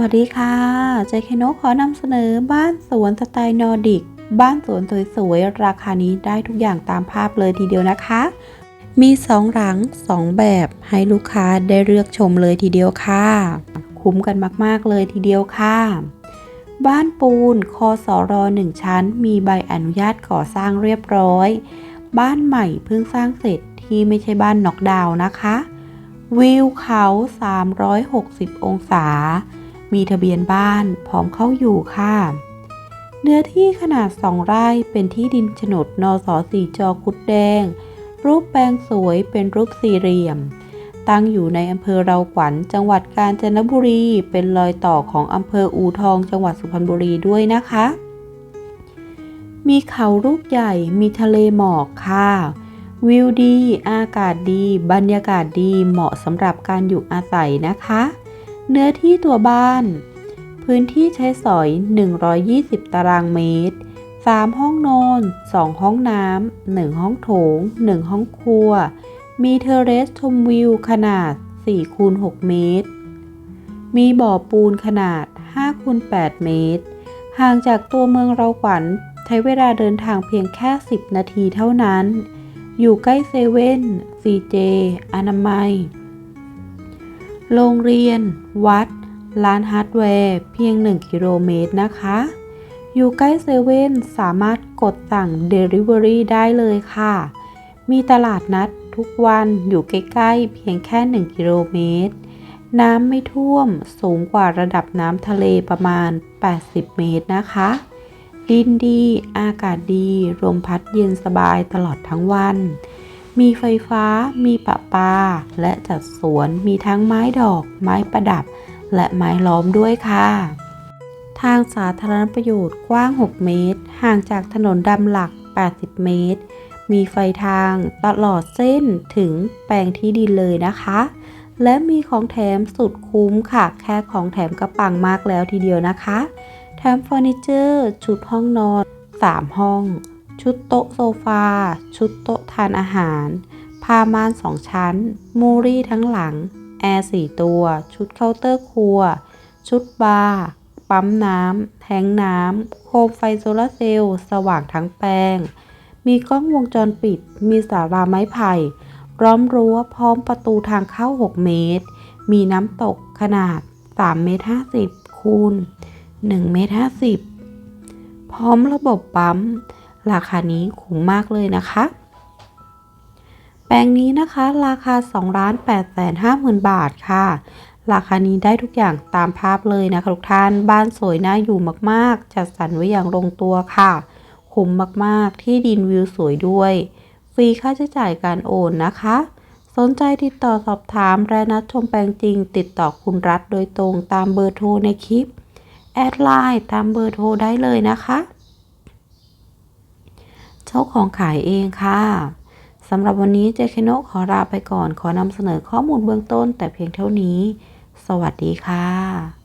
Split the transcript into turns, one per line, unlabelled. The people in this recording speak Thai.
วัสดีค่ะเจคโนขอนำเสนอบ้านสวนสไตล์นอร์ดิก บ้านสวนสวยๆ ราคานี้ได้ทุกอย่างตามภาพเลยทีเดียวนะคะ มีสองหลังสองแบบให้ลูกค้าได้เลือกชมเลยทีเดียวค่ะ คุ้มกันมากๆเลยทีเดียวค่ะ บ้านปูนคอสอรอหนึ่งชั้น มีใบอนุญาตก่อสร้างเรียบร้อย บ้านใหม่เพิ่งสร้างเสร็จที่ไม่ใช่บ้านน็อกดาวน์นะคะ วิวเขา 360 องศา มีทะเบียนบ้านพร้อมเข้าอยู่ค่ะ เนื้อที่ขนาด 2 ไร่เป็นที่ดินโฉนดนสสีจอกุดแดง รูปแปลงสวยเป็นรูปสี่เหลี่ยม ตั้งอยู่ในอำเภอเราขวัญจังหวัดกาญจนบุรี เป็นรอยต่อของอำเภออูทองจังหวัดสุพรรณบุรีด้วยนะคะ มีเขาลูกใหญ่มีทะเลหมอกค่ะวิวดี อากาศดี บรรยากาศดี เหมาะสำหรับการอยู่อาศัยนะคะ เนื้อที่ตัวบ้าน พื้นที่ใช้สอย 120 ตารางเมตร 3 ห้องนอน 2 ห้องน้ำ 1 ห้องโถง 1 ห้องครัว มีเทเรสชมวิวขนาด4คูณ6เมตร มีบ่อปูนขนาด5คูณ8เมตร ห่างจากตัวเมืองเราขวัญใช้เวลาเดินทางเพียงแค่ 10 นาทีเท่านั้น อยู่ใกล้เซเว่นซีเจ อนามัย โรงเรียน วัด ร้านฮาร์ดแวร์ เพียง 1 กิโลเมตรนะคะ อยู่ใกล้เซเว่นสามารถกดสั่ง Delivery ได้เลยค่ะ มีตลาดนัดทุกวันอยู่ใกล้ๆ เพียงแค่ 1 กิโลเมตร น้ำไม่ท่วมสูงกว่าระดับน้ำทะเลประมาณ 80 เมตรนะคะดินดี อากาศดีลมพัดเย็นสบายตลอดทั้งวัน มีไฟฟ้า มีประปา และจัดสวน มีทั้งไม้ดอก ไม้ประดับ และไม้ล้อมด้วยค่ะ ทางสาธารณประโยชน์กว้าง 6 เมตร ห่างจากถนนดำหลัก 80 เมตร มีไฟทางตลอดเส้นถึงแปลงที่ดินเลยนะคะ และมีของแถมสุดคุ้มค่ะ แค่ของแถมก็ปังมากแล้วทีเดียวนะคะ แถมเฟอร์นิเจอร์ ชุดห้องนอน 3 ห้อง ชุดโต๊ะโซฟา ชุดโต๊ะทานอาหาร ผ้าม่านสองชั้น มูรี่ทั้งหลัง แอร์สี่ตัว ชุดเคาน์เตอร์ครัว ชุดบาร์ ปั๊มน้ำ แทงน้ำ โคมไฟโซลาร์เซลล์ สว่างทั้งแปลง มีกล้องวงจรปิด มีศาลาไม้ไผ่ล้อมรั้วพร้อมประตูทางเข้า 6 เมตร มีน้ำตกขนาด 3 เมตร 50 คูณ 1 เมตร 50 พร้อมระบบปั๊ม ราคานี้คุ้มมากเลยนะคะ แปลงนี้นะคะราคา2ล้าน8แสน5หมื่นบาทค่ะ ราคานี้ได้ทุกอย่างตามภาพเลยนะคะทุกท่านบ้านสวยน่าอยู่มากๆ จัดสรรไว้อย่างลงตัวค่ะคุ้มมากๆ ที่ดินวิวสวยด้วย ฟรีค่าใช้จ่ายการโอนนะคะ สนใจติดต่อสอบถามและนัดชมแปลงจริง ติดต่อคุณรัฐโดยตรงตามเบอร์โทรในคลิป แอดไลน์ตามเบอร์โทรได้เลยนะคะ เจ้าของขายเองค่ะสำหรับวันนี้เจคโนขอลาไปก่อนขอนำเสนอข้อมูลเบื้องต้นแต่เพียงเท่านี้ สวัสดีค่ะ